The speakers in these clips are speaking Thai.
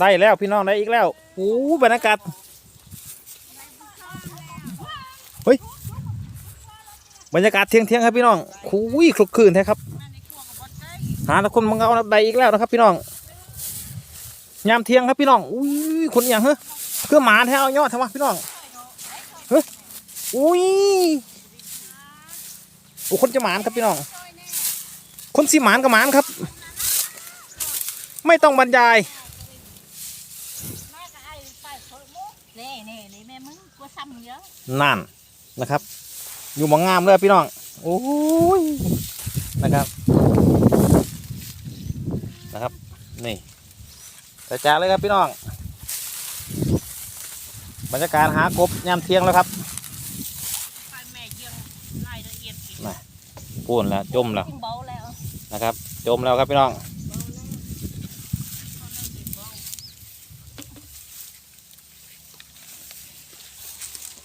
ได้แล้วพี่น้องได้อีกแล้วโอ้บรรยากาศเฮ้ยบรรยากาศเที่ยงเที่ยงครับพี่น้องคุยคลุกคลืนแท้ครับ หาตะคนมังเอาได้อีกแล้วนะครับ พี่น้องยามเที่ยงครับพี่น้องอุ้ยคนอย่างเฮ้ยเพื่อหมาแท้เอายอดทำไมพี่น้องเฮ้ยอุ้ยโอ้คนจะหมานครับพี่น้อง คนสิหมานกับหมานครับ ไม่ต้องบรรยาย นี่นี่นี่แม่มึงกลัวซ้ำเยอะนั่นนะครับ อยู่หมองงามเลยพี่น้องโอ้ยนะครับ นะครับ นี่แต่จ้าเลยครับพี่น้อง บรรยากาศหากบยามเที่ยงแล้วครับไปแม่เยี่ยงรายละเอียดกินพูนแล้วจมแล้วกินเบาแล้วนะครับ จมแล้วครับพี่น้อง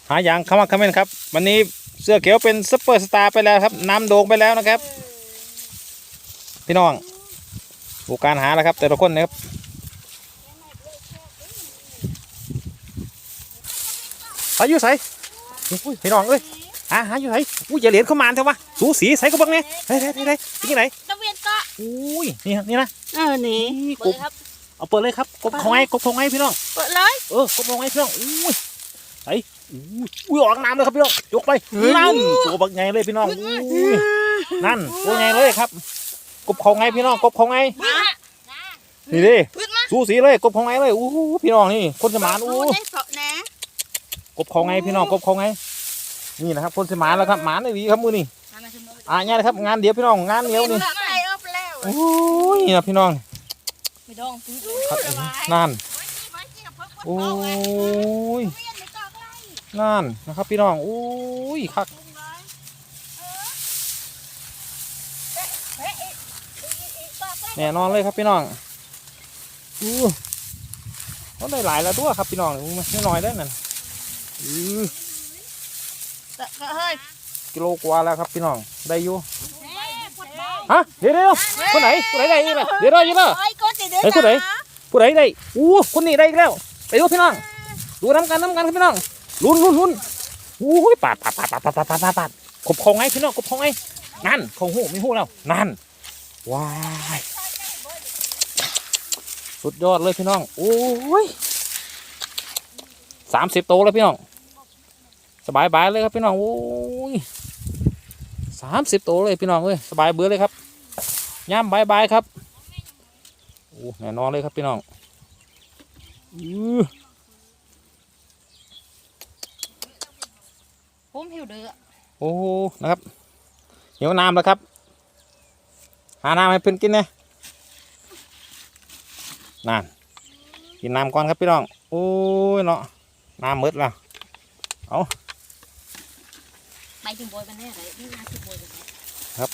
หาอย่างคำว่าคอมเมนต์ครับ วันนี้เสื้อเขียวเป็นซุปเปอร์สตาร์ไปแล้วครับ น้ำโด่งไปแล้วนะครับ พี่น้องดูการหาแล้วครับ แต่ละคนนะครับหาอยู่ใส่อุ้ยพี่น้องเอ้ยหาหาอยู่ใส่อุ้ยอย่าเหรียญเข้ามาเถอะวะสูสีใส่ก็บังเนี่ยเฮ้ยเฮ้ยเฮ้ยเฮ้ยที่ไหนตะเวียนก็อุ้ยนี่นี่นะเออนี่นี่เปิกดบครับเอาเปิดเลยครับกบของไงกบของไงพี่น้องเปิดเลยเออกบของไงพี่น้องอุ้ย ไอ้อุ้ยอุ้ยออกน้ำเลยครับพี่น้องยกไปนั่นตัวบักไงเลยพี่น้องอุ้ยนั่นตัวไงเลยครับ กบของไงพี่น้องกบของไงมานี่ดิพึ่งมาสูสีเลยกบของไงเลยอู้หูพี่น้องนี่คนสมานอู้ดูได้สดนะกบของไงพี่น้องกบของไง นี่นะครับคนสมานแล้วครับหมานเลยดีครับมือนี่อะเนี่ยนะครับงานเดียวพี่น้องงานเดียวนี่ไก่อบแล้วโอ้ยนี่นะพี่น้องไม่ดองปื้ครับนั่นโอ้ย นั่นนะครับพี่น้องโอ้ยคักแน่นอนเลยครับพี่น้องอู้เขาได้หลายแล้วด้วครับพี่น้องไม่น้อยได้นั่นอื้อเฮ้ยกิโลกว่าแล้วครับพี่น้องได้อยู่ฮะเดี๋ยวเดี๋ยวคนไหนคนไหนได้อีกล่ะเดี๋ยวเดี๋ยวเดี๋ยวได้ยก็จะเดินเฮ้ยคนไหนผู้ใดได้อู้คนนี้ได้อีกแล้วไปดูพี่น้องดูน้ำกันน้ำกันครับพี่น้อง ลุ้นลุ้นลุ้นอู้ยปาดปาดปาดปาดปาดปาดปาดปาดปาดขบของไงพี่น้องขบของไงนั่นของหูไม่หูแล้วนั่นว้ายสุดยอดเลยพี่น้องโอ้ยสามสิบโตวแล้วพี่น้องสบายบายเลยครับพี่น้องโอ้ยสามสิบโตวเลยพี่น้องเอ้ยสบายเบื่อเลยครับย่ำบายบายครับโอ้แน่นอนเลยครับพี่น้องอือ ผมหิวเดือโอ้นะครับเหี่ยวน้ำแล้วครับ หาน้ำให้เพิ่นกินเนี่ยนั่นกินน้ำก่อนครับพี่น้องโอ้ยเนาะน้ำมืดแล้วไปจิมบอยกันแน่เลยนี่นาจิมบอยกันครับ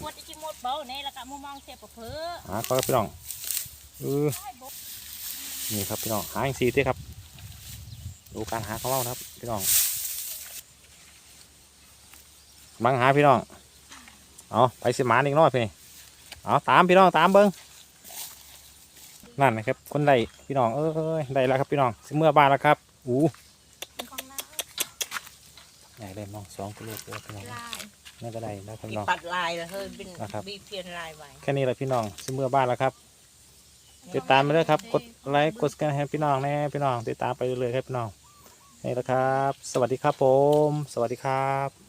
ปวดจิมดเบาเนี่ยแล้วก็มุมมองเสียบเพ้อหาก่อนครับพี่น้องเออนี่ครับพี่น้องหาอีกสี่ที่ครับ ดูการหาของเรานะครับ พี่น้องบังหาพี่น้อง เอาไปสิหมานอีกหน้อยพี่เอาตามพี่น้องตามเบิ้งนั่นนะครับ คนใดพี่น้องเอ้ยได้แล้วครับพี่น้องสิเมื่อบ้านแล้วครับอู้ใหญ่เลยน้องสองกิโลกว่าพี่น้องลายนี่ก็ได้แล้วครับพี่น้องปัดลายแล้วเฮ้ยเป็นนะครับบีเพียนลายไว้แค่นี้แหละพี่น้องสิเมื่อบ้านแล้วครับติดตามไปเลยครับ กดไลค์ กดกันให้พี่น้องแน่พี่น้อง ติดตามไปเลยๆครับพี่น้อง นี่แหละครับ สวัสดีครับผม สวัสดีครับ